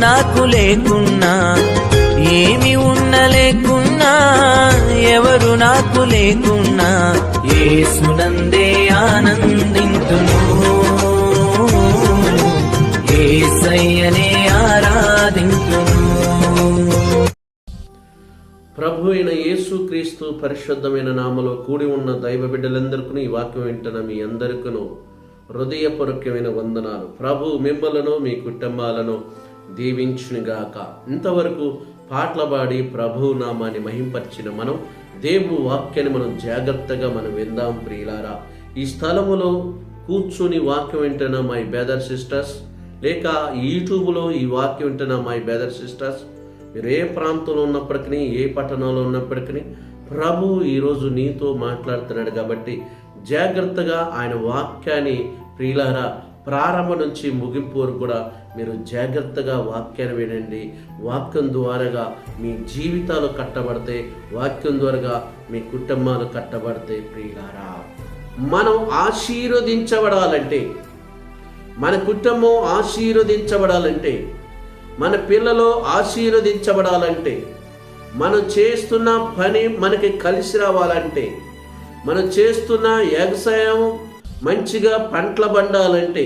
నాకు లేకున్నా ఏమి ఉండలేకున్నా ఎవరు నాకు లేకున్నా ఏసునందే ఆనందింతును. ఏసయ్యనే ఆరాధింతును. ప్రభు అయిన యేసు క్రీస్తు పరిశుద్ధమైన నామలో కూడి ఉన్న దైవ బిడ్డలందరికీ ఈ వాక్యం వింటున్న మీ అందరికను హృదయపూర్వకమైన వందనాలు. ప్రభు మిమ్మలను మీ కుటుంబాలను దీవించునుగాక. ఇంతవరకు పాటలు పాడి ప్రభు నామాన్ని మహింపరిచిన మనం దేవు వాక్యాన్ని మనం జాగ్రత్తగా మనం విందాం ప్రియులారా. ఈ స్థలములో కూర్చుని వాక్యం వింటున్న మై బ్రదర్ సిస్టర్స్ లేక యూట్యూబ్లో ఈ వాక్యం వింటున్న మై బ్రదర్ సిస్టర్స్ మీరు ఏ ప్రాంతంలో ఉన్నప్పటికీ ఏ పట్టణంలో ఉన్నప్పటికీ ప్రభు ఈరోజు నీతో మాట్లాడుతున్నాడు కాబట్టి జాగ్రత్తగా ఆయన వాక్యాన్ని ప్రియులారా ప్రారంభం నుంచి ముగింపు వరకు కూడా మీరు జాగ్రత్తగా వాక్యాన్ని వినండి. వాక్యం ద్వారాగా మీ జీవితాలు కట్టబడితే వాక్యం ద్వారాగా మీ కుటుంబాలు కట్టబడితే ప్రియులారా. మనం ఆశీర్వదించబడాలంటే మన కుటుంబం ఆశీర్వదించబడాలంటే మన పిల్లలు ఆశీర్వదించబడాలంటే మనం చేస్తున్న పని మనకి కలిసి రావాలంటే మనం చేస్తున్న వ్యవసాయం మంచిగా పంటల పండాలంటే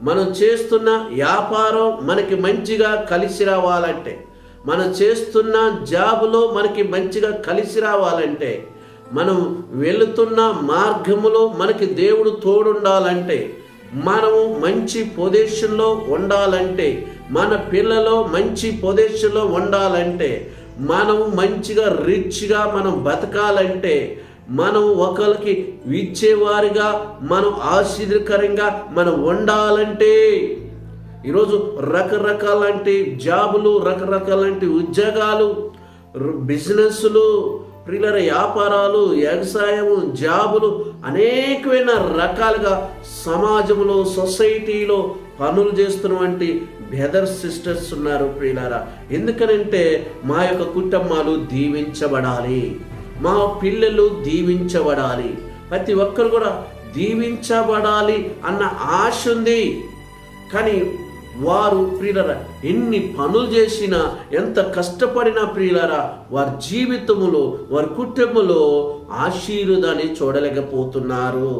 మనం చేస్తున్న వ్యాపారం మనకి మంచిగా కలిసి రావాలంటే మనం చేస్తున్న జాబులో మనకి మంచిగా కలిసి రావాలంటే మనం వెళుతున్న మార్గములో మనకి దేవుడు తోడుండాలంటే మనము మంచి పొజిషన్లో ఉండాలంటే మన పిల్లలు మంచి పొజిషన్లో ఉండాలంటే మనం మంచిగా రిచ్గా మనం బతకాలంటే మనం ఒకరికి ఇచ్చేవారిగా మనం ఆశీర్కరంగా మనం ఉండాలంటే ఈరోజు రకరకాలంటి జాబులు రకరకాలంటి ఉద్యోగాలు బిజినెస్లు ప్రిల్లర వ్యాపారాలు వ్యవసాయము జాబులు అనేకమైన రకాలుగా సమాజంలో సొసైటీలో పనులు చేస్తున్నటువంటి బెదర్ సిస్టర్స్ ఉన్నారు ప్రియులారా. ఎందుకనంటే మా యొక్క కుటుంబాలు దీవించబడాలి. మా పిల్లలు దీవించబడాలి. ప్రతి ఒక్కరు కూడా దీవించబడాలి అన్న ఆశ ఉంది. కానీ వారు ప్రియులరా ఎన్ని పనులు చేసినా ఎంత కష్టపడినా ప్రియులరా వారి జీవితములో వారి కుటుంబంలో ఆశీర్వాదాన్ని చూడలేకపోతున్నారు.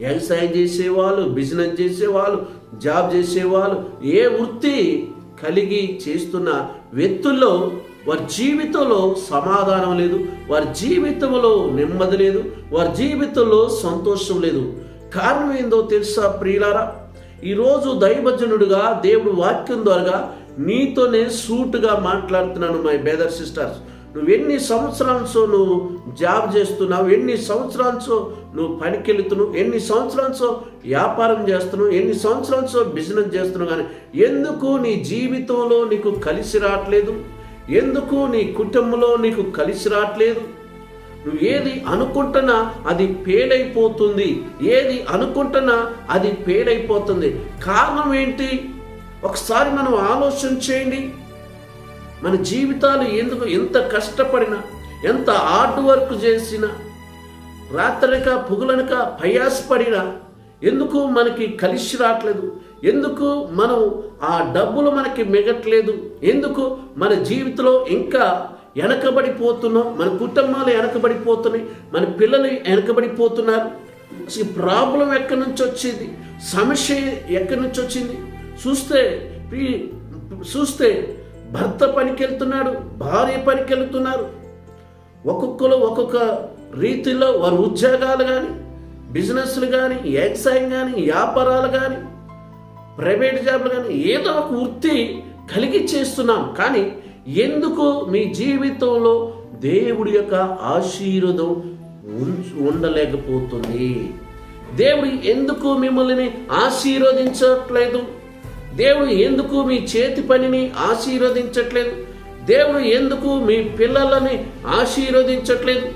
వ్యవసాయం చేసేవాళ్ళు బిజినెస్ చేసేవాళ్ళు జాబ్ చేసేవాళ్ళు ఏ వృత్తి కలిగి చేస్తున్న వ్యక్తుల్లో వారి జీవితంలో సమాధానం లేదు వారి జీవితంలో నెమ్మది లేదు వారి జీవితంలో సంతోషం లేదు. కారణం ఏందో తెలుసా ప్రియులారా? ఈరోజు దైవజనుడుగా దేవుడు వాక్యం ద్వారా నీతోనే సూటుగా మాట్లాడుతున్నాను మై బేదర్ సిస్టర్స్ నువ్వు ఎన్ని సంవత్సరాలతో నువ్వు జాబ్ చేస్తున్నావు ఎన్ని సంవత్సరాలతో నువ్వు పనికెళ్తున్నావు ఎన్ని సంవత్సరాలతో వ్యాపారం చేస్తున్నావు ఎన్ని సంవత్సరాలతో బిజినెస్ చేస్తున్నావు కానీ ఎందుకు నీ జీవితంలో నీకు కలిసి రావట్లేదు? ఎందుకు నీ కుటుంబంలో నీకు కలిసి రావట్లేదు? నువ్వు ఏది అనుకుంటున్నా అది పేలైపోతుంది ఏది అనుకుంటున్నా అది పేలైపోతుంది కారణం ఏంటి? ఒకసారి మనం ఆలోచన చేయండి. మన జీవితాలు ఎందుకు ఎంత కష్టపడినా ఎంత హార్డ్ వర్క్ చేసినా రాత్రిక పొగులనక ప్రయాసపడినా ఎందుకు మనకి కలిసి రావట్లేదు? ఎందుకు మనం ఆ డబ్బులు మనకి మిగట్లేదు? ఎందుకు మన జీవితంలో ఇంకా వెనకబడిపోతున్నాం? మన కుటుంబాలు వెనకబడిపోతున్నాయి? మన పిల్లలు వెనకబడిపోతున్నారు? అసలు ప్రాబ్లం ఎక్కడి నుంచి వచ్చింది? సమస్య ఎక్కడి నుంచి వచ్చింది? చూస్తే చూస్తే భర్త పనికి వెళ్తున్నాడు భార్య పనికి వెళ్తున్నారు ఒక్కొక్కరు ఒక్కొక్క రీతిలో వారి ఉద్యోగాలు కానీ బిజినెస్లు కానీ వ్యవసాయం కానీ వ్యాపారాలు కానీ ప్రైవేట్ జాబ్లు కానీ ఏదో ఒక వృత్తి కలిగి చేస్తున్నాం. కానీ ఎందుకు మీ జీవితంలో దేవుడి యొక్క ఆశీర్వదం ఉం- ఉండలేకపోతుంది. దేవుడు ఎందుకు మిమ్మల్ని ఆశీర్వదించట్లేదు? దేవుడు ఎందుకు మీ చేతి పనిని ఆశీర్వదించట్లేదు? దేవుడు ఎందుకు మీ పిల్లలని ఆశీర్వదించట్లేదు?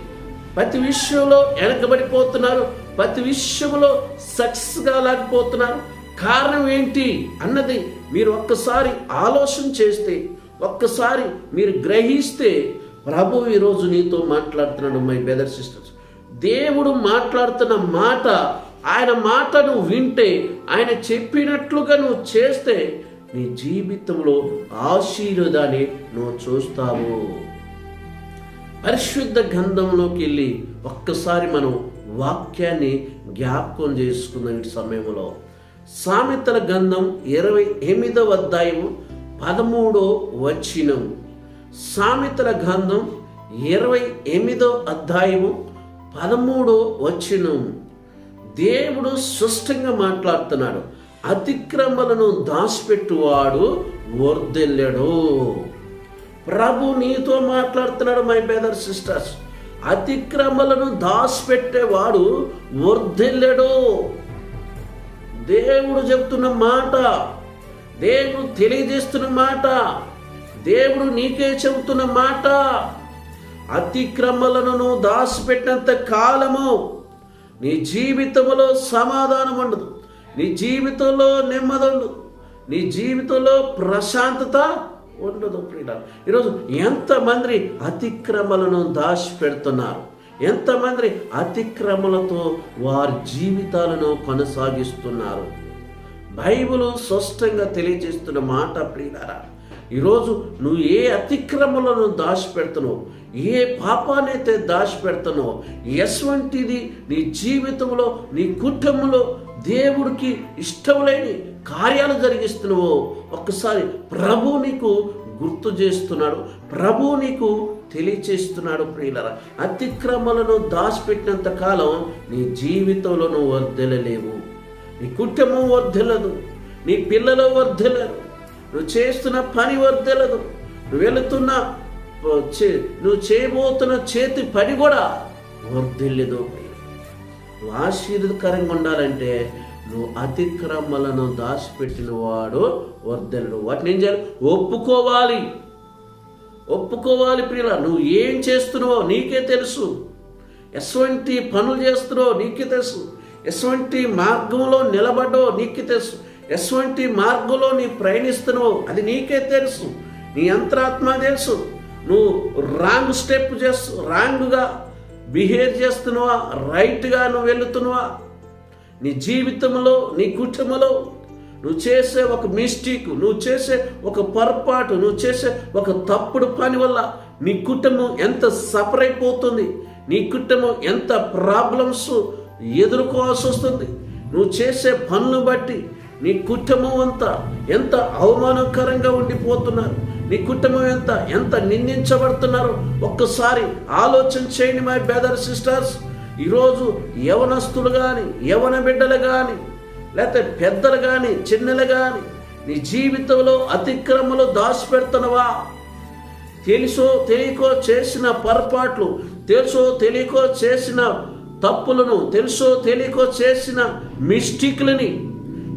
ప్రతి విషయంలో వెనకబడిపోతున్నారు. ప్రతి విషయంలో సక్సెస్ కాలేకపోతున్నారు కారణం ఏంటి అన్నది మీరు ఒక్కసారి ఆలోచన చేస్తే ఒక్కసారి మీరు గ్రహిస్తే ప్రభు ఈరోజు నీతో మాట్లాడుతున్నాడు మై బ్రదర్ సిస్టర్స్ దేవుడు మాట్లాడుతున్న మాట ఆయన మాట నువ్వు వింటే ఆయన చెప్పినట్లుగా నువ్వు చేస్తే నీ జీవితంలో ఆశీర్వాదాన్ని నువ్వు చూస్తావు. పరిశుద్ధ గంధంలోకి వెళ్ళి ఒక్కసారి మనం వాక్యాన్ని జ్ఞాపకం చేసుకుందాం ఈ సమయంలో. సామెతల గంధం ఇరవై ఎనిమిదవ అధ్యాయము పదమూడో వచ్చినం సామెతల గంధం ఇరవై ఎనిమిదో అధ్యాయము పదమూడో వచ్చినం దేవుడు స్పష్టంగా మాట్లాడుతున్నాడు. అతిక్రమలను దాచిపెట్టువాడు వర్దెల్లడు. ప్రభు నీతో మాట్లాడుతున్నాడు మై బ్రదర్ సిస్టర్స్ అతిక్రమలను దాచిపెట్టేవాడు వర్ధిల్లడు దేవుడు చెప్తున్న మాట దేవుడు తెలియజేస్తున్న మాట దేవుడు నీకే చెబుతున్న మాట అతిక్రమలను నువ్వు దాచిపెట్టినంత కాలము నీ జీవితంలో సమాధానం ఉండదు. నీ జీవితంలో నెమ్మది ఉండదు. నీ జీవితంలో ప్రశాంతత ఉండదు ప్రియుల ఈరోజు ఎంతమంది అతిక్రమలను దాచిపెడుతున్నారు ఎంతమంది అతిక్రమలతో వారి జీవితాలను కొనసాగిస్తున్నారు? బైబిల్ స్పష్టంగా తెలియజేస్తున్న మాట ప్రియులారా ఈరోజు నువ్వు ఏ అతిక్రమలను దాచిపెడుతున్నావు? ఏ పాపానైతే దాచిపెడుతున్నావు? ఎటువంటిది నీ జీవితంలో నీ కుటుంబంలో దేవుడికి ఇష్టం లేని కార్యాలు జరిగిస్తున్నావో? ఒక్కసారి ప్రభు నీకు గుర్తు చేస్తున్నాడు. ప్రభు నీకు తెలియచేస్తున్నాడు ప్రియులరా. అతిక్రమలను దాచిపెట్టినంత కాలం నీ జీవితంలో నువ్వు వర్ధెలలేవు నీ కుటుంబం వర్ధలదు నీ పిల్లలు వర్ధెలరు నువ్వు చేస్తున్న పని వర్ధలదు నువ్వు వెళుతున్న నువ్వు చేయబోతున్న చేతి పని కూడా వర్ధిల్లదు నువ్వు ఆశీర్వదకరంగా ఉండాలంటే నువ్వు అతిక్రమలను దాచిపెట్టిన వాడు వర్ధనుడు వాటిని ఏం చేయాలి? ఒప్పుకోవాలి. ఒప్పుకోవాలి ప్రియుల నువ్వు ఏం చేస్తున్నావో నీకే తెలుసు. ఎటువంటి పనులు చేస్తున్నావో నీకే తెలుసు. ఎటువంటి మార్గంలో నిలబడ్డో నీకే తెలుసు. ఎటువంటి మార్గంలో నీ ప్రయాణిస్తున్నావో అది నీకే తెలుసు. నీ అంతరాత్మ తెలుసు. నువ్వు రాంగ్ స్టెప్ చేస్తు రాంగ్గా బిహేవ్ చేస్తున్నావా? రైట్గా నువ్వు వెళుతున్నావా? నీ జీవితంలో నీ కుటుంబంలో నువ్వు చేసే ఒక మిస్టేక్ నువ్వు చేసే ఒక పొరపాటు నువ్వు చేసే ఒక తప్పుడు పని వల్ల నీ కుటుంబం ఎంత సఫర్ అయిపోతుంది నీ కుటుంబం ఎంత ప్రాబ్లమ్స్ ఎదుర్కోవాల్సి వస్తుంది. నువ్వు చేసే పనులు బట్టి నీ కుటుంబం అంతా ఎంత అవమానకరంగా ఉండిపోతున్నారు నీ కుటుంబం ఎంత ఎంత నిందించబడుతున్నారు. ఒక్కసారి ఆలోచన చేయండి మై బ్రదర్ సిస్టర్స్ ఈరోజు యవనస్తులు కానీ యవన బిడ్డలు కానీ లేకపోతే పెద్దలు కానీ చిన్నలు కానీ నీ జీవితంలో అతిక్రమలు దాచిపెడుతున్నవా? తెలుసో తెలియకో చేసిన పొరపాట్లు తెలుసో తెలియకో చేసిన తప్పులను తెలుసో తెలియకో చేసిన మిస్టేక్లని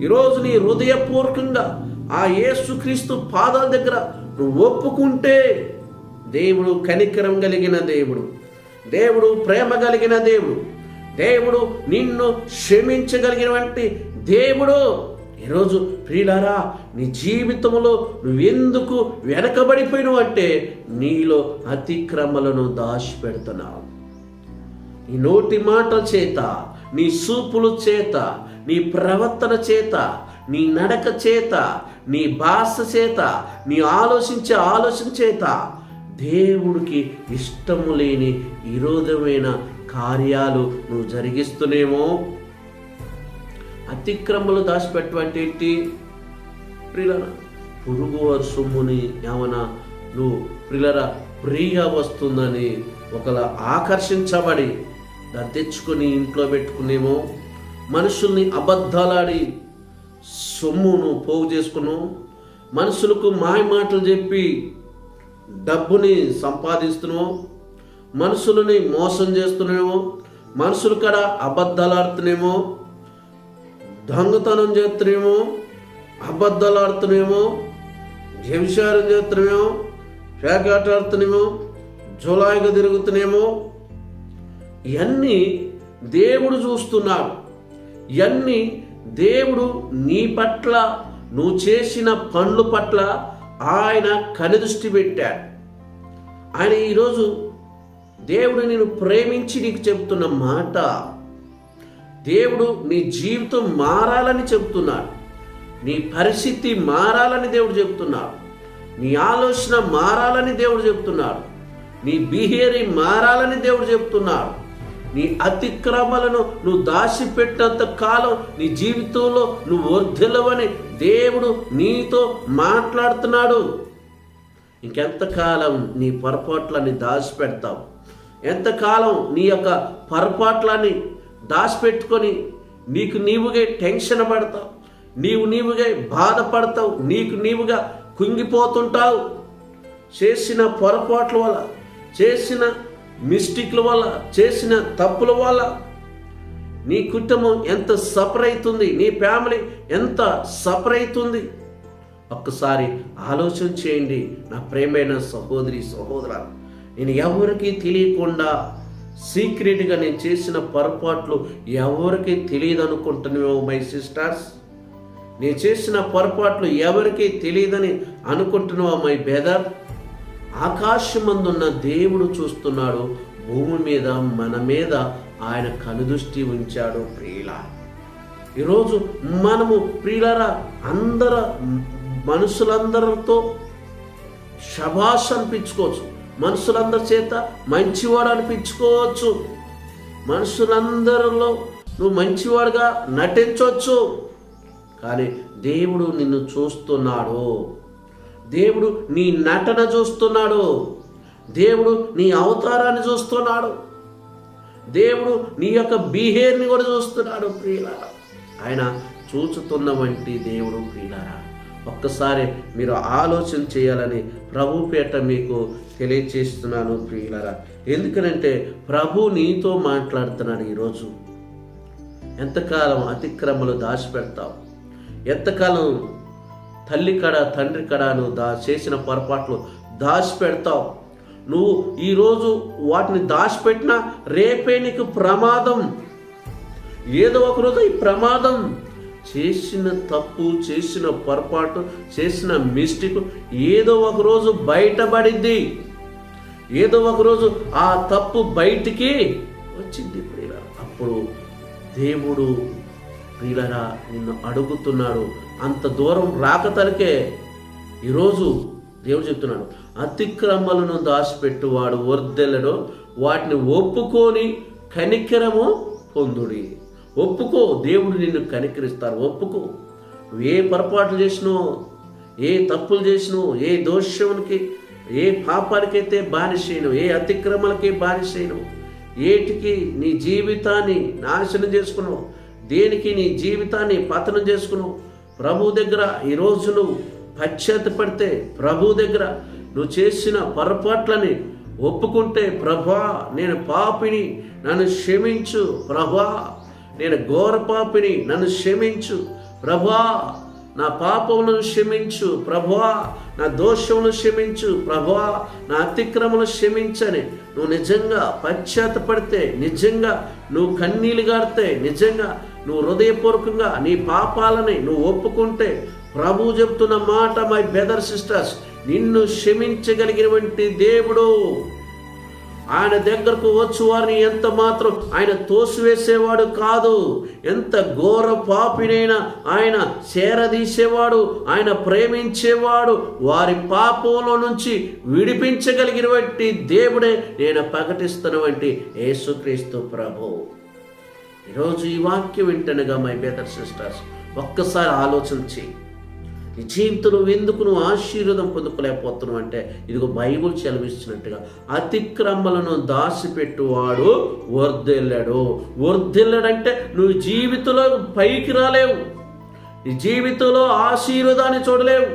ఈరోజు నీ హృదయపూర్వకంగా ఆ యేసుక్రీస్తు పాదాల దగ్గర నువ్వు ఒప్పుకుంటే దేవుడు కనికరం కలిగిన దేవుడు దేవుడు ప్రేమ కలిగిన దేవుడు దేవుడు నిన్ను క్షమించగలిగినటువంటి దేవుడు ఈరోజు ప్రియులారా నీ జీవితంలో నువ్వెందుకు వెనకబడిపోయినావు అంటే నీలో అతిక్రమలను దాచిపెడుతున్నావు. నీ నోటి మాటల చేత నీ సూపుల చేత నీ ప్రవర్తన చేత నీ నడక చేత నీ భాష చేత నీ ఆలోచించే ఆలోచన చేత దేవుడికి ఇష్టము లేని విరోధమైన కార్యాలు నువ్వు జరిగిస్తునేమో. అతిక్రమలు దాచిపెట్టమంటే ఏంటి? పురుగు సొమ్ముని ఏమన్నా నువ్వు ప్రియులరా ఫ్రీగా వస్తుందని ఒకలా ఆకర్షించబడి దాన్ని తెచ్చుకొని ఇంట్లో పెట్టుకునేమో మనుషుల్ని అబద్ధాలాడి సొమ్మును పోగు చేసుకును మనుషులకు మాయ మాటలు చెప్పి డబ్బుని సంపాదిస్తున్నావు మనుషులని మోసం చేస్తున్నామో మనుషులు కూడా అబద్ధాలు ఆడుతున్నామో దొంగతనం చేస్తున్నామో అబద్ధాలు ఆడుతున్నామో వ్యభిచారం చేస్తున్నామో పేకాట ఆడుతున్నామో జులాయిగా తిరుగుతున్నామో ఇవన్నీ దేవుడు చూస్తున్నాడు. ఇవన్నీ దేవుడు నీ పట్ల నువ్వు చేసిన పనుల పట్ల ఆయన కనుదృష్టి పెట్టాడు. ఆయన ఈరోజు దేవుడు నేను ప్రేమించి నీకు చెబుతున్న మాట దేవుడు నీ జీవితం మారాలని చెబుతున్నాడు. నీ పరిస్థితి మారాలని దేవుడు చెబుతున్నాడు. నీ ఆలోచన మారాలని దేవుడు చెబుతున్నాడు. నీ బిహేవియర్ మారాలని దేవుడు చెబుతున్నాడు. నీ అతిక్రమలను నువ్వు దాచిపెట్టినంత కాలం నీ జీవితంలో నువ్వు వర్ధిల్లవని దేవుడు నీతో మాట్లాడుతున్నాడు. ఇంకెంతకాలం నీ పొరపాట్లని దాచిపెడతావు. ఎంతకాలం నీ యొక్క పొరపాట్లని దాచిపెట్టుకొని నీకు నీవుగా టెన్షన్ పడతావు నీవు నీవుగా బాధపడతావు నీకు నీవుగా కుంగిపోతుంటావు. చేసిన పొరపాట్ల వల్ల చేసిన మిస్టేక్ల వల్ల చేసిన తప్పుల వల్ల నీ కుటుంబం ఎంత సఫర్ అవుతుంది నీ ఫ్యామిలీ ఎంత సఫర్ అవుతుంది. ఒక్కసారి ఆలోచన చేయండి నా ప్రేమైన సహోదరి సహోదర నేను ఎవరికీ తెలియకుండా సీక్రెట్గా నేను చేసిన పొరపాట్లు ఎవరికి తెలియదు అనుకుంటున్నావు మై సిస్టర్స్ నేను చేసిన పొరపాట్లు ఎవరికి తెలియదని అనుకుంటున్నావా మై బెదర్ ఆకాశమందున్న దేవుడు చూస్తున్నాడు భూమి మీద మన మీద ఆయన కనుదృష్టి ఉంచాడు ప్రియుల. ఈరోజు మనము ప్రియులరా అందర మనుషులందరితో శభాష్ అనిపించుకోవచ్చు. మనుషులందరి చేత మంచివాడు అనిపించుకోవచ్చు. మనుషులందరిలో నువ్వు మంచివాడుగా నటించవచ్చు కానీ దేవుడు నిన్ను చూస్తున్నాడు. దేవుడు నీ నటన చూస్తున్నాడు. దేవుడు నీ అవతారాన్ని చూస్తున్నాడు. దేవుడు నీ యొక్క బిహేవియర్ని కూడా చూస్తున్నాడు ప్రియులారా. ఆయన చూచుతున్న వంటి దేవుడు ప్రియులారా. ఒక్కసారి మీరు ఆలోచన చేయాలని ప్రభు పేట మీకు తెలియచేస్తున్నాను ప్రియులరా. ఎందుకనంటే ప్రభు నీతో మాట్లాడుతున్నాడు ఈరోజు. ఎంతకాలం అతిక్రమలు దాచిపెడతావు? ఎంతకాలం తల్లి కడ తండ్రి కడ నువ్వు దా చేసిన పొరపాట్లు దాచిపెడతావు? నువ్వు ఈరోజు వాటిని దాచిపెట్టినా రేపే నీకు ప్రమాదం. ఏదో ఒక రోజు ఈ ప్రమాదం చేసిన తప్పు చేసిన పొరపాటు చేసిన మిస్టేక్ ఏదో ఒకరోజు బయటపడింది. ఏదో ఒకరోజు ఆ తప్పు బయటికి వచ్చింది ప్రియుల అప్పుడు దేవుడు ప్రియులరా నిన్ను అడుగుతున్నాడు. అంత దూరం రాక తరికే ఈరోజు దేవుడు చెప్తున్నాడు. అతిక్రమలను దాచిపెట్టువాడు వర్దెలను వాటిని ఒప్పుకొని కనికరము పొందుడి. ఒప్పుకో దేవుడు నిన్ను కనికరిస్తారు ఒప్పుకో. నువ్వు ఏ పొరపాట్లు చేసినో ఏ తప్పులు చేసినావు ఏ దోషమునికి ఏ పాపానికైతే బానిసైనవు ఏ అతిక్రమలకే బానిసైనవు ఏటికి నీ జీవితాన్ని నాశనం చేసుకున్నావు దేనికి నీ జీవితాన్ని పతనం చేసుకున్నావు ప్రభు దగ్గర ఈరోజు నువ్వు పశ్చాత్తపడితే ప్రభు దగ్గర నువ్వు చేసిన పొరపాట్లని ఒప్పుకుంటే ప్రభా నేను పాపిని నన్ను క్షమించు ప్రభా. నేను ఘోర పాపిని నన్ను క్షమించు. ప్రభా నా పాపములను క్షమించు. ప్రభా నా దోషములను క్షమించు. ప్రభా నా అతిక్రమను క్షమించని. నువ్వు నిజంగా పశ్చాత్తపడితే నిజంగా నువ్వు కన్నీళ్ళు గారితే నిజంగా నువ్వు హృదయపూర్వకంగా నీ పాపాలని నువ్వు ఒప్పుకుంటే ప్రభు చెప్తున్న మాట మై బెదర్ సిస్టర్స్ నిన్ను క్షమించగలిగినటువంటి దేవుడు. ఆయన దగ్గరకు వచ్చు వారిని ఎంత మాత్రం ఆయన తోసివేసేవాడు కాదు. ఎంత ఘోర పాపినైనా ఆయన చేరదీసేవాడు ఆయన ప్రేమించేవాడు వారి పాపంలో నుంచి విడిపించగలిగినటువంటి దేవుడే నేను ప్రకటిస్తున్నటువంటి యేసుక్రీస్తు ప్రభు. ఈరోజు ఈ వాక్యం వింటనగా మై బేదర్ సిస్టర్స్ ఒక్కసారి ఆలోచన చేయి నీ జీవితంలో ఎందుకు నువ్వు ఆశీర్వాదం పొందుకోలేకపోతున్నావు అంటే ఇదిగో బైబుల్ చలవిస్తున్నట్టుగా అతిక్రమలను దాచిపెట్టువాడు వర్ధిల్లాడు వర్ధిల్లాడంటే నువ్వు జీవితంలో పైకి రాలేవు. నీ జీవితంలో ఆశీర్వాదాన్ని చూడలేవు.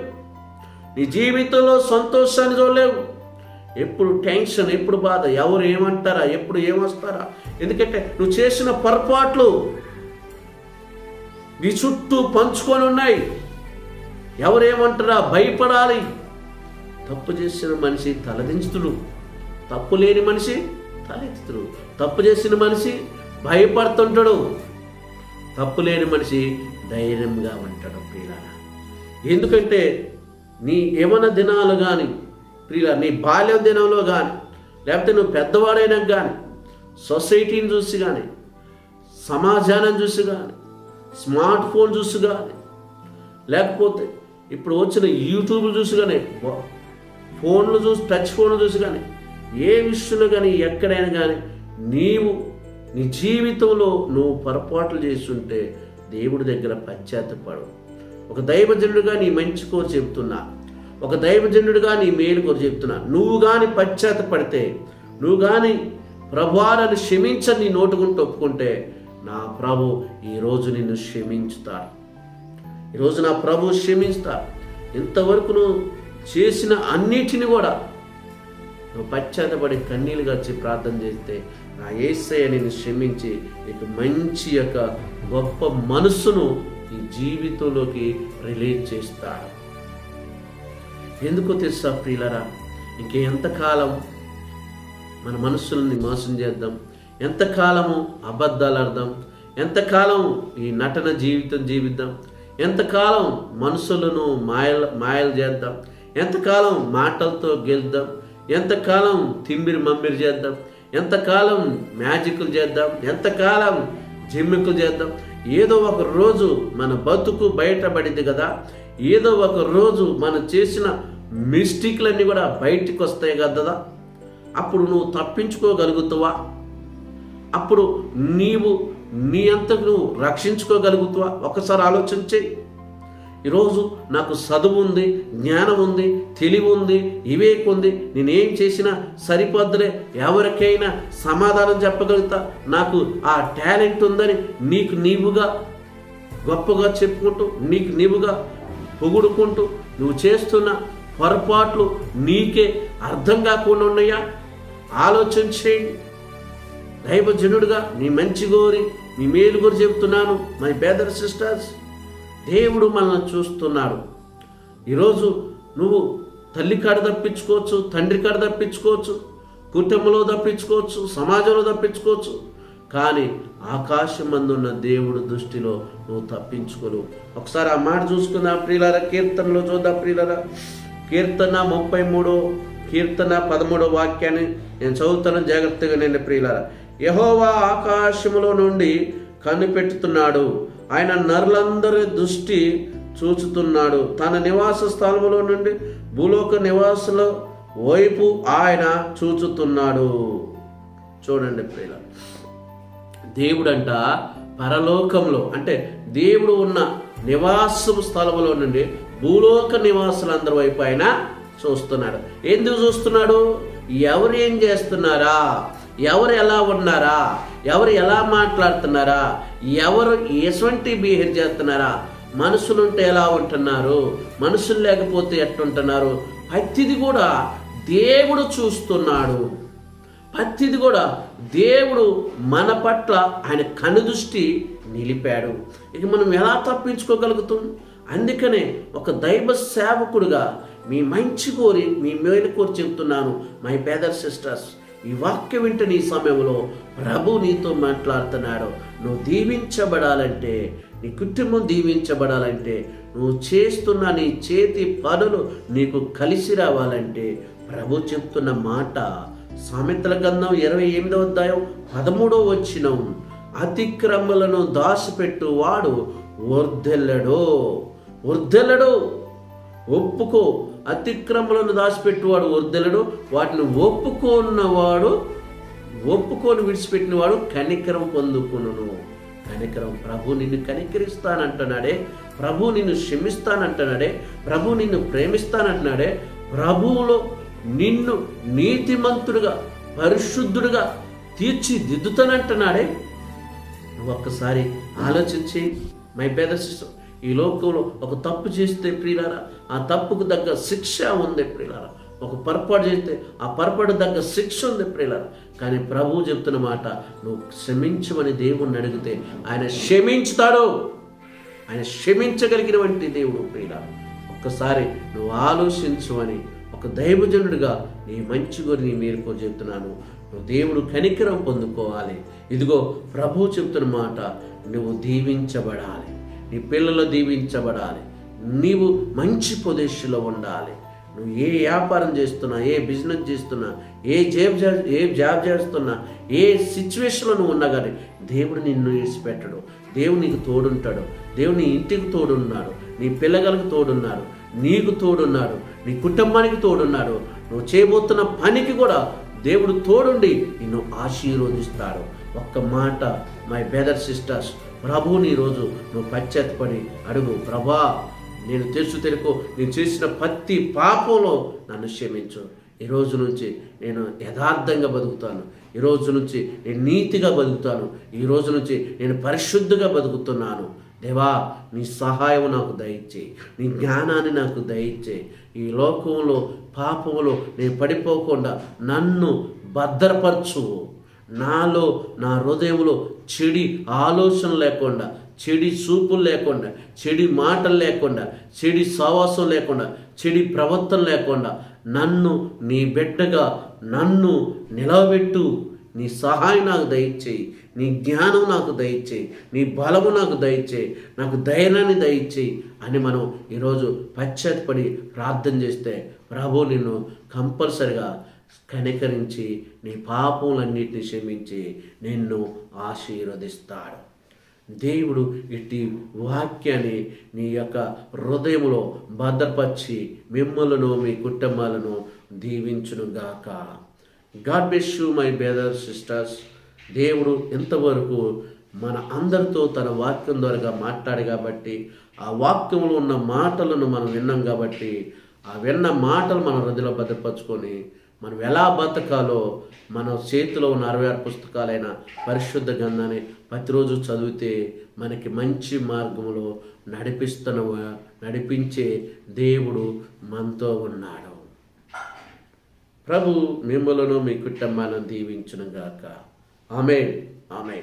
నీ జీవితంలో సంతోషాన్ని చూడలేవు. ఎప్పుడు టెన్షన్ ఎప్పుడు బాధ ఎవరు ఏమంటారా ఎప్పుడు ఏమొస్తారా? ఎందుకంటే నువ్వు చేసిన పొరపాట్లు నీ చుట్టూ పంచుకొని ఉన్నాయి. ఎవరేమంటారా భయపడాలి. తప్పు చేసిన మనిషి తలదించుతుడు. తప్పు లేని మనిషి తలెత్తుతుడు. తప్పు చేసిన మనిషి భయపడుతుంటాడు. తప్పు లేని మనిషి ధైర్యంగా ఉంటాడు ప్రియులారా. ఎందుకంటే నీ యవన దినాలు కానీ ప్రియుల నీ బాల్య దినంలో కానీ లేకపోతే నువ్వు పెద్దవాడైనా కానీ సొసైటీని చూసి కానీ సమాజాన్ని చూసి కానీ స్మార్ట్ ఫోన్ చూసి కానీ లేకపోతే ఇప్పుడు వచ్చిన యూట్యూబ్ చూసి కానీ ఫోన్లు చూసి టచ్ ఫోన్లు చూసి కానీ ఏ విషయంలో కానీ ఎక్కడైనా కానీ నీవు నీ జీవితంలో నువ్వు పొరపాట్లు చేస్తుంటే దేవుడి దగ్గర పశ్చాత్తపడు ఒక దైవజనుడిగా నీ మంచి కోరు చెప్తున్నా ఒక దైవజనుడిగా నీ మేలు కోరు చెప్తున్నా నువ్వు కానీ పశ్చాత్తపడితే నువ్వు కానీ ప్రభువారని క్షమించని నీ నోటుకుంటూ ఒప్పుకుంటే నా ప్రభు ఈరోజు నిన్ను క్షమించుతాడు. ఈరోజు నా ప్రభు క్షమిస్తా ఇంతవరకు నువ్వు చేసిన అన్నిటిని కూడా నువ్వు పశ్చాత్తపడి కన్నీళ్ళు వచ్చి ప్రార్థన చేస్తే నా ఏసయ్య నేను క్షమించి నీకు మంచి యొక్క గొప్ప మనస్సును నీ జీవితంలోకి రిలీజ్ చేస్తాడు ఎందుకో తెలుసా ప్రియులరా? ఇంకే ఎంతకాలం మన మనస్సులని మోసం చేద్దాం? ఎంతకాలము అబద్ధాలు అర్థం ఎంతకాలం ఈ నటన జీవితం జీవిద్దాం? ఎంతకాలం మనసులను మాయల మాయలు చేద్దాం? ఎంతకాలం మాటలతో గెలుద్దాం? ఎంతకాలం తిమ్మిరి మమ్మిరి చేద్దాం? ఎంతకాలం మ్యాజిక్లు చేద్దాం? ఎంతకాలం జిమ్మికులు చేద్దాం? ఏదో ఒక రోజు మన బతుకు బయటపడింది కదా? ఏదో ఒక రోజు మనం చేసిన మిస్టేక్లన్నీ కూడా బయటికి వస్తాయి కదా అప్పుడు నువ్వు తప్పించుకోగలుగుతావా? అప్పుడు నీవు నీ అంతకు నువ్వు రక్షించుకోగలుగుతావా ఒకసారి ఆలోచన చేయి. ఈరోజు నాకు చదువు ఉంది జ్ఞానం ఉంది తెలివి ఉంది వివేక్ ఉంది. నేనేం చేసినా సరిపోద్దులే. ఎవరికైనా సమాధానం చెప్పగలుగుతా. నాకు ఆ టాలెంట్ ఉందని నీకు నీవుగా గొప్పగా చెప్పుకుంటూ నీకు నీవుగా పొగుడుకుంటూ నువ్వు చేస్తున్న పొరపాట్లు నీకే అర్థం కాకుండా ఉన్నాయా? ఆలోచన చేయండి దైవజనుడుగా నీ మంచి గోరి నీ మేలు గురి చెబుతున్నాను. మై బేదర్ సిస్టర్స్ దేవుడు మనల్ని చూస్తున్నాడు. ఈరోజు నువ్వు తల్లి కాడ తప్పించుకోవచ్చు తండ్రి కాడ తప్పించుకోవచ్చు కుటుంబంలో తప్పించుకోవచ్చు సమాజంలో తప్పించుకోవచ్చు. కానీ ఆకాశం మందున్న దేవుడు దృష్టిలో నువ్వు తప్పించుకోలేవు. ఒకసారి ఆ మాట చూసుకుందాం ప్రియులరా కీర్తనలో చూద్దాం ప్రియులారా. కీర్తన ముప్పై మూడో కీర్తన పదమూడో వాక్యాన్ని నేను చదువుతాను జాగ్రత్తగా నేను ప్రియులారా. యహోవా ఆకాశములో నుండి కనిపెట్టుతున్నాడు ఆయన నరులందరి దృష్టి చూచుతున్నాడు. తన నివాస స్థలములో నుండి భూలోక నివాసుల వైపు ఆయన చూచుతున్నాడు. చూడండి ప్రియుల దేవుడంట పరలోకంలో అంటే దేవుడు ఉన్న నివాస స్థలములో నుండి భూలోక నివాసులందరి వైపు ఆయన చూస్తున్నాడు. ఎందుకు చూస్తున్నాడు? ఎవరు ఏం చేస్తున్నారా? ఎవరు ఎలా ఉన్నారా? ఎవరు ఎలా మాట్లాడుతున్నారా? ఎవరు ఎటువంటి బిహేవ్ చేస్తున్నారా? మనుషులుంటే ఎలా ఉంటున్నారు? మనుషులు లేకపోతే ఎట్టుంటున్నారు? ప్రతిది కూడా దేవుడు చూస్తున్నాడు. ప్రతిది కూడా దేవుడు మన పట్ల ఆయన కనుదృష్టి నిలిపాడు. ఇక మనం ఎలా తప్పించుకోగలుగుతాం? అందుకనే ఒక దైవ సేవకుడుగా మీ మంచి కోరి మీ మేలు కోరి చెప్తున్నాను మై పేదర్ సిస్టర్స్ ఈ వాక్యం వింటని సమయంలో ప్రభు నీతో మాట్లాడుతున్నాడు. నువ్వు దీవించబడాలంటే నీ కుటుంబం దీవించబడాలంటే నువ్వు చేస్తున్న నీ చేతి పనులు నీకు కలిసి రావాలంటే ప్రభు చెప్తున్న మాట సామెతల గంధం ఇరవై ఎనిమిదవ అధ్యాయం పదమూడవ వచ్చినం అతిక్రమలను దాచిపెట్టు వాడు వర్ధెల్లడో వర్ధెల్లడు ఒప్పుకో. అతిక్రమలను దాచిపెట్టువాడు వర్ధెలడు వాటిని ఒప్పుకున్నవాడు ఒప్పుకొని విడిచిపెట్టినవాడు కనికరం పొందుకును కనికరం ప్రభు నిన్ను కనికరిస్తానంటున్నాడే ప్రభు నిన్ను క్షమిస్తానంటున్నాడే ప్రభు నిన్ను ప్రేమిస్తానంటున్నాడే ప్రభువులో నిన్ను నీతిమంతుడుగా పరిశుద్ధుడుగా తీర్చిదిద్దుతానంటున్నాడే. నువ్వు ఒక్కసారి ఆలోచించి మై పేద సిస్టర్ ఈ లోకంలో ఒక తప్పు చేస్తే ప్రియులారా ఆ తప్పుకు తగ్గ శిక్ష ఉంది ప్రియులారా. ఒక పొరపాటు చేస్తే ఆ పొరపాటు తగ్గ శిక్ష ఉంది ప్రియులారా. కానీ ప్రభువు చెప్తున్న మాట నువ్వు క్షమించమని దేవుణ్ణి అడిగితే ఆయన క్షమించుతాడు. ఆయన క్షమించగలిగినటువంటి దేవుడు ప్రియులారా. ఒక్కసారి నువ్వు ఆలోచించమని ఒక దైవజనుడిగా నీ మంచి గురిని నీ చెప్తున్నాను. నువ్వు దేవుడు కనికరం పొందుకోవాలి. ఇదిగో ప్రభు చెప్తున్న మాట నువ్వు దీవించబడాలి. నీ పిల్లలు దీవించబడాలి. నీవు మంచి పొజిషన్లో ఉండాలి. నువ్వు ఏ వ్యాపారం చేస్తున్నా ఏ బిజినెస్ చేస్తున్నా ఏ జాబ్ ఏ జాబ్ చేస్తున్నా ఏ సిచ్యువేషన్లో నువ్వు ఉన్నా కానీ దేవుడు నిన్ను విడిచిపెట్టడు. దేవుడు నీకు తోడుంటాడు. దేవుడు నీ ఇంటికి తోడున్నాడు. నీ పిల్లగలకు తోడున్నాడు. నీకు తోడున్నాడు. నీ కుటుంబానికి తోడున్నాడు. నువ్వు చేయబోతున్న పనికి కూడా దేవుడు తోడుండి నిన్ను ఆశీర్వదిస్తాడు. ఒక్క మాట మై బెదర్ సిస్టర్స్ ప్రభువుని ఈరోజు నువ్వు పశ్చాత్తపడి అడుగు ప్రభా నేను తెలుసు తెలుకో నేను చేసిన ప్రతి పాపంలో నన్ను క్షమించు. ఈ రోజు నుంచి నేను యథార్థంగా బతుకుతాను. ఈ రోజు నుంచి నేను నీతిగా బతుకుతాను. ఈ రోజు నుంచి నేను పరిశుద్ధిగా బతుకుతున్నాను. దేవా నీ సహాయం నాకు దయచేయి నీ జ్ఞానాన్ని నాకు దయచేయి ఈ లోకంలో పాపంలో నేను పడిపోకుండా నన్ను భద్రపరచు. నాలో నా హృదయంలో చెడి ఆలోచన లేకుండా చెడి చూపులు లేకుండా చెడి మాటలు లేకుండా చెడి సావాసం లేకుండా చెడి ప్రవర్తన లేకుండా నన్ను నీ బిడ్డగా నన్ను నిలవబెట్టు. నీ సహాయం నాకు దయచేయి. నీ జ్ఞానం నాకు దయచేయి. నీ బలము నాకు దయచేయి. నాకు ధైర్యాన్ని దయచేయి అని మనం ఈరోజు పశ్చాత్తపడి ప్రార్థన చేస్తే ప్రభు నిన్ను కంపల్సరిగా కనికరించి నీ పాపములన్నిటిని క్షమించి నిన్ను ఆశీర్వదిస్తాడు. దేవుడు ఇట్టి వాక్యాన్ని నీ యొక్క హృదయంలో భద్రపరిచి మిమ్మలను మీ కుటుంబాలను దీవించునుగాక. God bless you my brother sisters. దేవుడు ఇంతవరకు మన అందరితో తన వాక్యం ద్వారా మాట్లాడు కాబట్టి ఆ వాక్యంలో ఉన్న మాటలను మనం విన్నాం కాబట్టి ఆ విన్న మాటలు మన హృదయలో భద్రపరచుకొని మనం ఎలా బతకాలో మన చేతిలో ఉన్న అరవై ఆరు పుస్తకాలైన పరిశుద్ధ గ్రంథాన్ని ప్రతిరోజు చదివితే మనకి మంచి మార్గంలో నడిపిస్తున్న నడిపించే దేవుడు మనతో ఉన్నాడు. ప్రభు మిమ్మలను మీ కుటుంబాలను దీవించునుగాక. ఆమె ఆమె